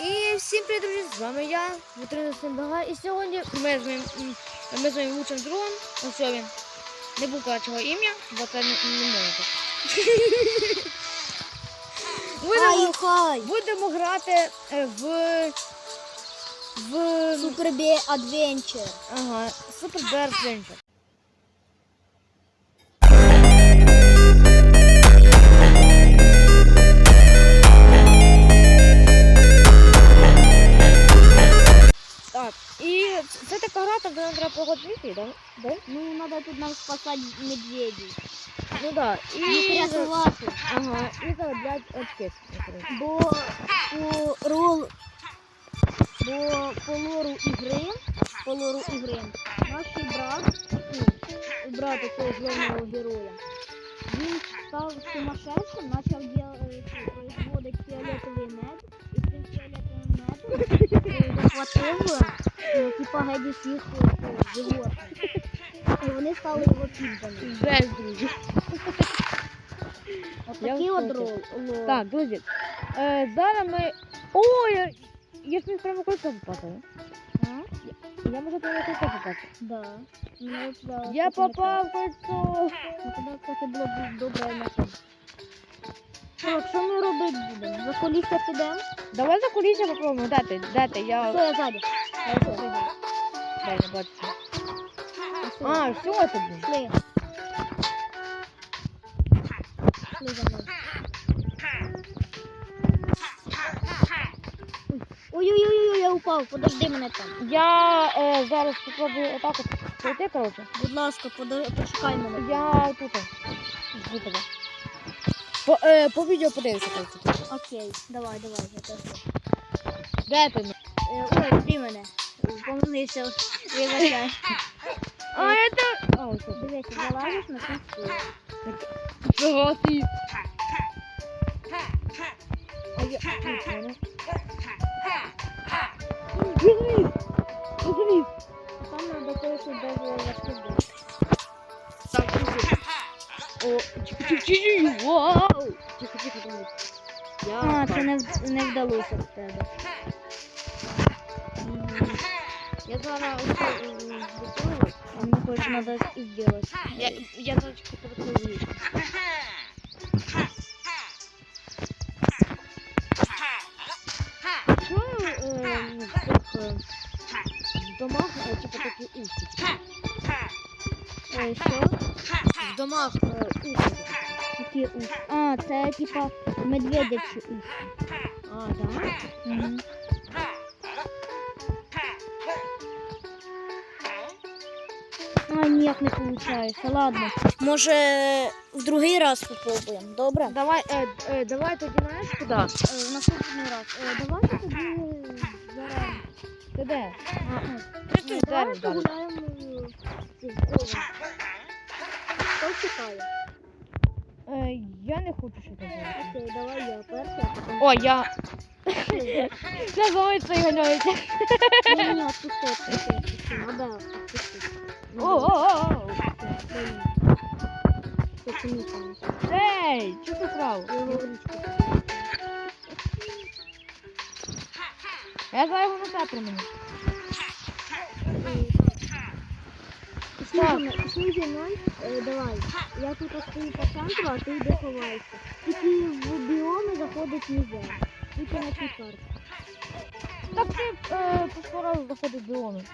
І всім привіт, друзі! З вами я, Вітрина Симбага. І сьогодні ми з моїм, ми з моїм лучшим другом, ось він, не був кращого ім'я, бо це не, не може. Будемо, Хай, будемо грати е, в, в Супер Бе Адвенчер. ага, Super Bear Adventure. Така гра, там треба да? Да? Ну, надо тут нам спасати медведів. Ну да. І, рятувати. ага, і заробляти очки. Бо по рол... Бо по лору ігри, по лору ігри, наш брат, ну, брат цього головного героя, він став сумасшедшим, почав діяти, производити фіолетовий мед, і цим фіолетовим медом е, типа геть усіх е, животних. І вони стали його підданими. Жесть, друзі. В от рол. Так, друзі. Е, зараз ми. О, я, я ж міг прямо кольцо попати. А? Я можу прямо кольцо попати. Да. Ну, от, да, Я кстати, попав в кольцо. Ну, тоді, кстати, було б добре на. Так, що ми робити будемо? За колісся підемо? Давай за кулісся попробуємо. Де ти? Я. Що я ззаді? Я ззаді? Дай не А, все тобі. Ой-ой-ой, я упав, подожди мене там. Я е, зараз спробую отак от пройти, коротше. Будь ласка, подо- почекай мене. Я тут. Жду тебе. По, е, по відео подивися, коротше. Окей, давай, давай, я теж. Де ти? Е, Ой, жди мене. Помилився, вибачай. А, это... Ось тут. Дивися, залазиш на стіл. Чого ти? А я... Візьміть! Візьміть! Там треба кое-що даже розповідати. Так, друзі. О, чики-чики-чики, вау! Тихо-тихо, друзі. Я... А, це не, не вдалося в тебе. Я зараз ось виконую. А хоче треба і зробити. Я, я зараз перекладу. Що е, в е, домах, е, типу такі устики? Е, що? В домах е, устики. Які ус? А, це типа медведячі ус. А, да? Угу. Ніяк не виходить. Ладно. Може, в другий раз спробуємо, добре? Давай, е, е, давай тоді знаєш куди? Е, наступний раз. Е, давайте тоді зараз. Ти де? А, ну, ну, давай погуляємо. Хто чекає? Е, я не хочу, щоб ти. Окей, давай я перша, О, я... зловиться і ганяється. Ні, ні, отпусти, отпусти, отпусти. Там? Ей, що ти крав? Я його в річку. Я зараз його на тебе приміню. Пішли пішли зі мною. Е, Давай. Я тут стою по центру, а ти йди ховайся. Тільки в біоми заходить нельзя. Тільки на цій карті. Так ти е, поскоро заходить в біоми.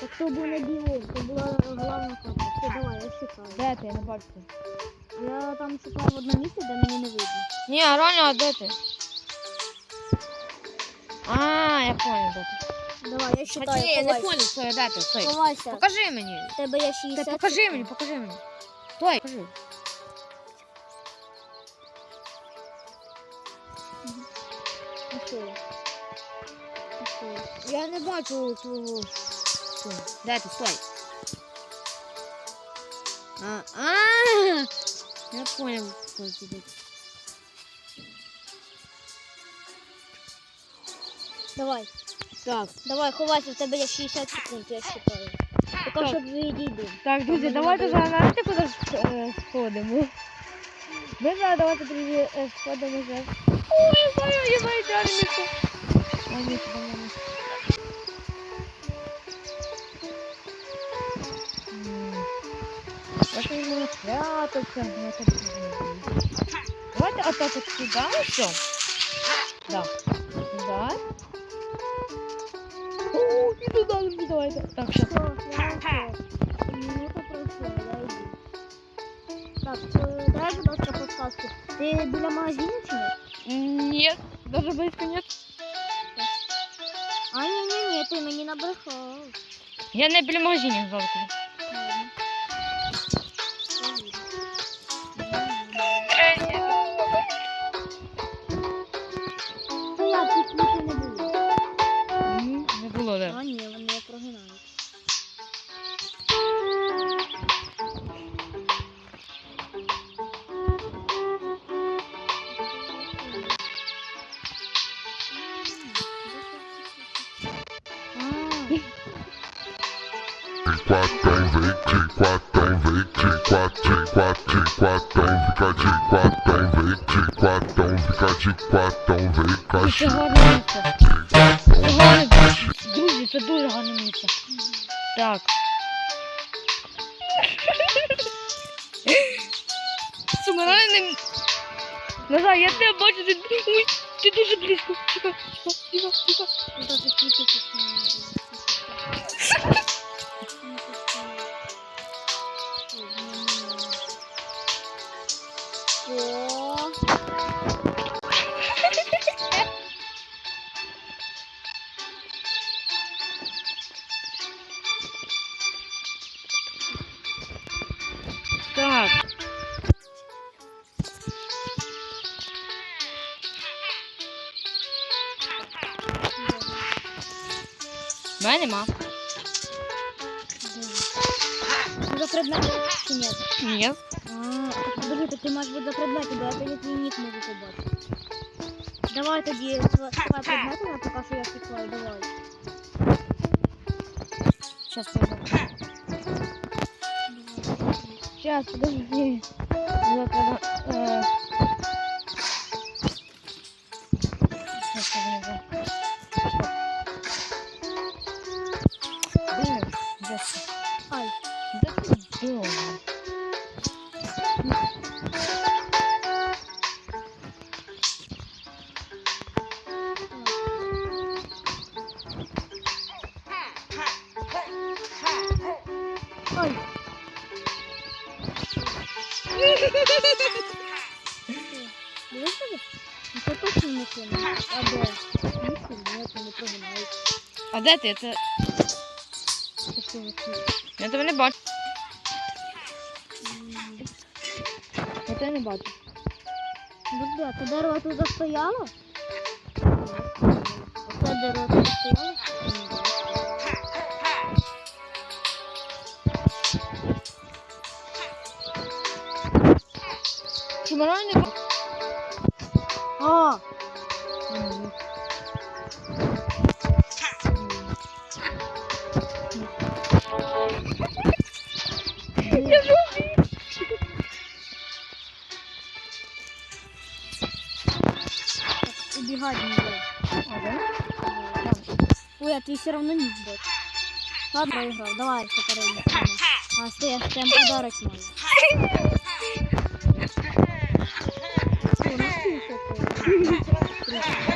Так то був не біом, це була головна карта. Все, давай, я шукаю. Де ти? Я не бачу. Я там шукаю в одне місце, де мені не видно. Ні, реально, а де ти? А, я понял, де ти. Давай, я шукаю, Хоча ні, я не ховайся. понял, стой, де ти, стой. Ховайся. Покажи мені. В тебе є Ти 60 покажи секунд. мені, покажи мені. Стой, покажи. А що я? А що я? Я не бачу твого. Стой. Де ти, стой. А, а, я понял, стой, сюди. Давай, так. Давай, ховайся, в тебе є 60 секунд, я считаю. Поки що відійду. Так, друзі, давайте вже знаєте, куди сходимо. Ми зараз давайте, друзі, е, сходимо вже. Ой, знаю, я знаю, далі місце. Ой, місце, по-моєму. Ваше йому свято, я так Давайте отак от сюди, все. Так. Да. О, і туди, ну, давайте. Так, що? Все, я все. Минута пройшла, я йду. Так, е, дай, будь ласка, подсказку. Ти біля магазину чи ні? Нет, даже близко нет. А, ні, ні, ні, ти мені набрехав. Я не біля магазині знову. Ладно. Та я тут нічого не було. Не G4, G4 tem V, G4 tem V, G4 tem V, G4 tem V, Це гарне місце. Це гарне. Друзі, це дуже гарне місце. Так. Сумирай не... Назар, я тебе бачу, ти, Ой, ти дуже близько. Тихо, тихо, тихо, тихо. Мене нема. Ну, за предмети чи ні? Ні. А, так подожди, так ти маєш бути за предмети, бо я тоді твій нік можу побачити. Давай тоді сва- давай предмети, я поки що я підклаю, давай. Сейчас подожди. Сейчас, подожди. Я когда... Э... Сейчас, подожди. Ну це сильно. А де? Сильно, це не де ти? Це... Це? Я тебе не бачу. Я тебе не бачу. Подожди, а це дерево тут застояло? Оце дерево тут застояло? Не бачу? А, Я жовтий. убегать не дай. Ой, а ты все равно не сбот. Ладно, проиграл. Давай, повторяй. А, стой, я прям подарок надо. Ой, ну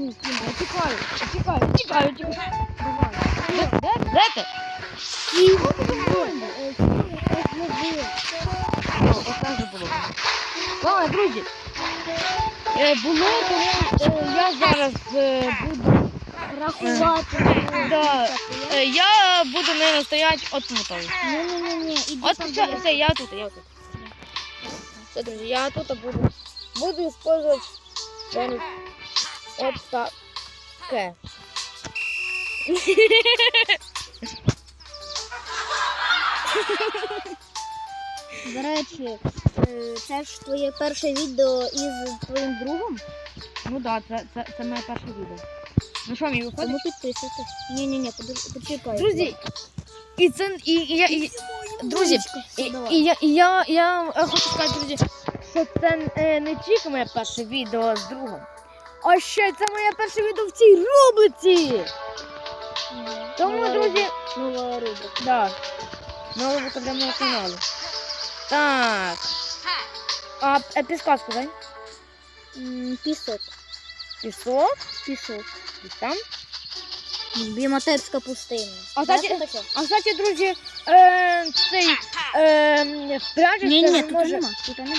Ну, Я от. Е. Ладно, друзі. Е, було, тому е, я зараз е, буду. Рахувати. Е, я буду не стояти отут. Ні-ні-ні, іди От все, я тут, я тут. Все, друзі, я тут буду. Буду использовать от. До речі, Е, Це ж твоє перше відео із твоїм другом? Ну так, да, це, це, це моє перше відео. Ну що, мені виходить? Тому підписуйтесь. Ні-ні-ні, подож- почекай. Друзі, і це і, і я і, друзі, і, і я, і я, я е, хочу сказати, друзі, що це е, не тільки моє перше відео з другом, а ще це моє перше відео в цій рубриці. Тому, друзі. Нова рубрика. да, нова рубрика для мого каналу. Так. А е, підсказку, дай? Пісок. Пісок, Пісок. і там. Біматерська пустиня. А, кстати? А кстати, друзі, е, цей е, прячешся Ні, ні, він тут може, нема. Тут нема.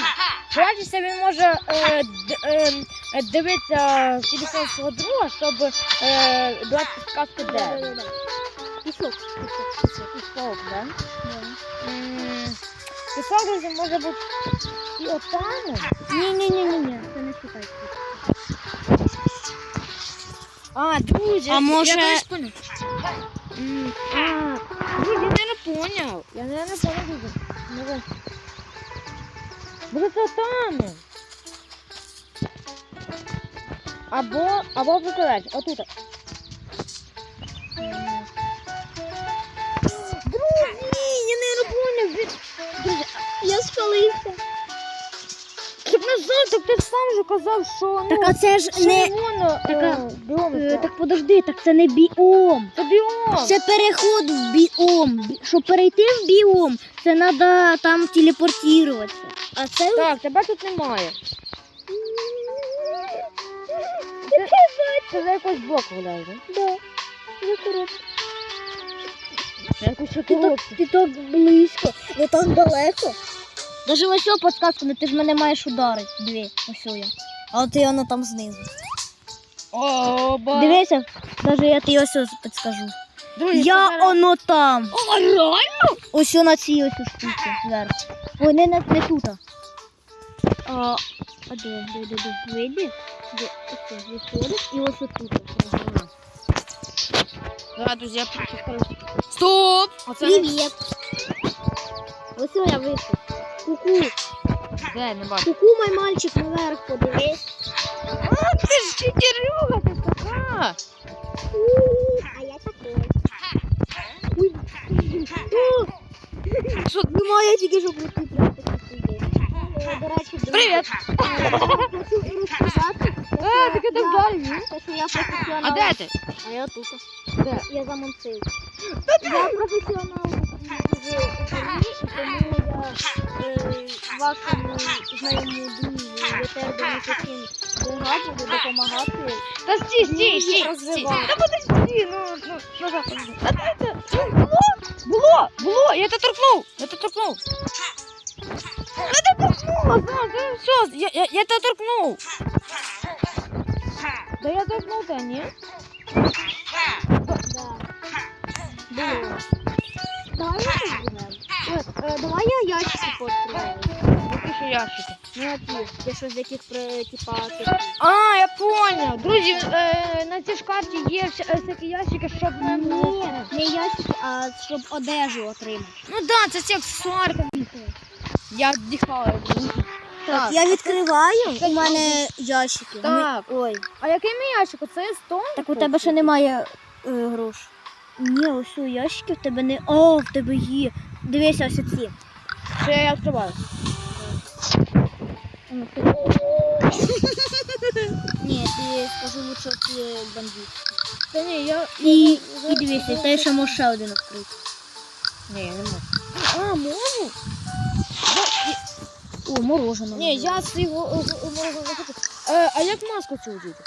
прячешся він може е, д, е, е, дивитися телефон свого друга, щоб е, дати підказку де. Пісок. Пісок. Да? Пісок, друзі, може бути і отам. Ні-ні-ні-ні, це не читай. А, друзі, А може- я теж. А, друзі, я не поняв. Я не поняв, друзі. Може, може це там. Або, або викладач, отут. Друзі, я не поняв. Ви- Друзі, Я спалився. так назад, так ти сам же казав, що Так ну, а це ж не. червоно, е, біом, Е. Так подожди, так це не біом. Це біом. Це переход в біом. Бі- Щоб перейти в біом, це треба там телепортуватися. А це Так, тебе тут немає. Це, це за якийсь блок гуляє, так? Да. Я коробка. Якусь Ти коробку. ти так близько, ви так далеко. Даже ось подсказку, ну ти ж мене маєш ударити. Дві, ось я. А от я воно там знизу. Оба. Дивися, даже я тобі ось ось підскажу. Друзі, Я зараз- оно там. О, реально? Ось на цій ось штуці зверху. Ой, не, не, не тут. А, а де, де, де, де? Вийди. Ось виходиш і ось отут. Да, я скажу. Стоп! Не... Привіт. Ось я вийшов. Ку-ку. Де, не бачу. Ку-ку, мой мальчик, наверх подивись. А, ти ж читерюга, ти така. А я такой. Що? Немає тільки, щоб ви розказати, А, так я я- там далі. те, що я професіонал. А де ти? А я тут. Де? Я за Монцей. Я професіонал Україні, тому я вашому знайомому друзі Єтербину таким бригаді буду допомагати. Та стій, стій, стій. стій. Та подожди, ну, ну, назад. подожди. Та це. Ну, Було, було, було, я тебе торкнув, я тебе торкнув. Я тебе торкнула, знав, це все, я, я, я тебе торкнув. Да я торкнув тебе, ні? Да. Було. Давай я. Е, Давай я ящики пооткриваю. Які ще ящики? Ну, ті, ти що з яких при- типа А, я понял. Друзі, е, на цій ж карті є е, всякі ящики, щоб не... Ні, не ящики, а щоб одежу отримати. Ну да, це ці аксесуари. Я віддихаю. Так, я відкриваю, у мене ящики. Так. Ми- Ой. А який мій ящик? Це 100? Так у тебе ще немає е, грош. Ні, ось у ящики в тебе не. О, в тебе є. Дивися ось ці. Ще я відкриваю. Ні, ти скажи лучше ці бандит. Та ні, я... І, і дивися, ти ще можеш ще один відкрити. Ні, я не можу. А, можу? О, мороженое. Ні, я з його е, е, не хочу. Е, а як маску цю одіти?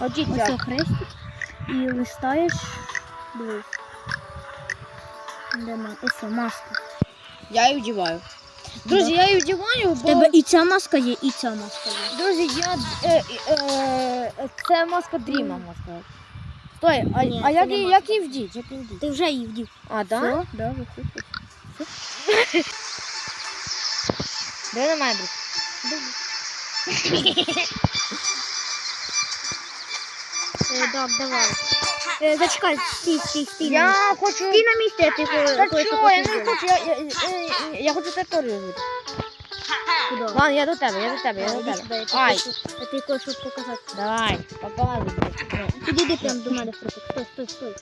Одіть Ось як? хрестик і листаєш. Дивись. Де Ось маска. Я її вдіваю. Друзі, я її вдіваю, В бо... тебе і ця маска є, і ця маска є. Друзі, я... Е, е, е, це маска Дріма, маска. Стой, а, Ні, а це як, не її- маска. як її вдіть? Як її вдіть? Ти вже її вдів. А, да? Все? Да, виходь. Де немає бути? Е, Так, давай. Е, зачекай, стій, стій, стій. Я хочу... Стій на місці, я ти Та чого, я не хочу, я, я, я, я хочу територію жити. Куди? Ладно, я до тебе, я до тебе, я до тебе. Ай, Я тобі кое-що показати. давай, показуй. Підійди прямо до мене. Стой, стой, стой.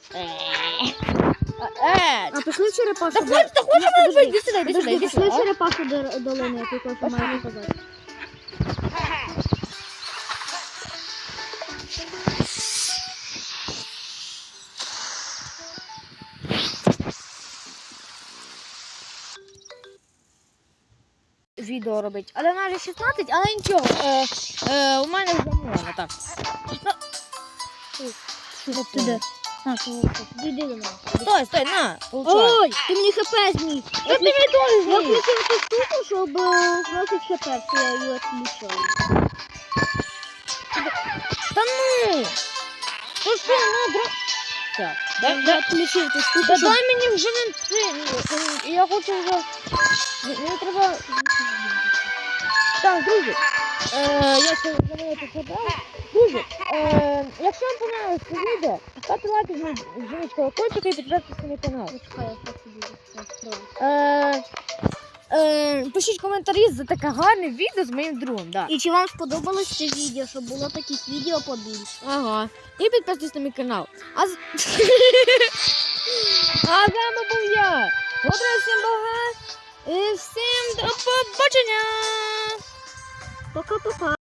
Е, А пішли черепашу. та до- хоч, та хоч, Ні, мене подожди. іди сюди, іди сюди, пішли черепашу до долини, я тобі кое-що маю показати. Відео робить. Але вона вже 16, але нічого. Е, е, у мене вже можна, так. Ну, Ти до мене. Стой, стой, на, получай. Ой, ти мені хп зніс. Та ти мені теж Я включив цю штуку, щоб е, зносить хп, все, я її відключаю. Та ну! Та що, ну, бро... Так, дай, Я відключив цю штуку, Та дай мені вже не це. ну, Я хочу вже. Мені треба. Так, друзі. Е, я це за мене. Друзі, е, якщо вам понравилось це відео, ставте лайки, жміть- колокольчик і підписуйтесь на мій канал. Е, е, пишіть коментарі за таке гарне відео з моїм другом. Да. І чи вам сподобалось це відео, щоб було таких відео побільше? Ага. І підписуйтесь на мій канал. А з... а з вами був я. Добре, всім бога. І всім до побачення. ポカポカ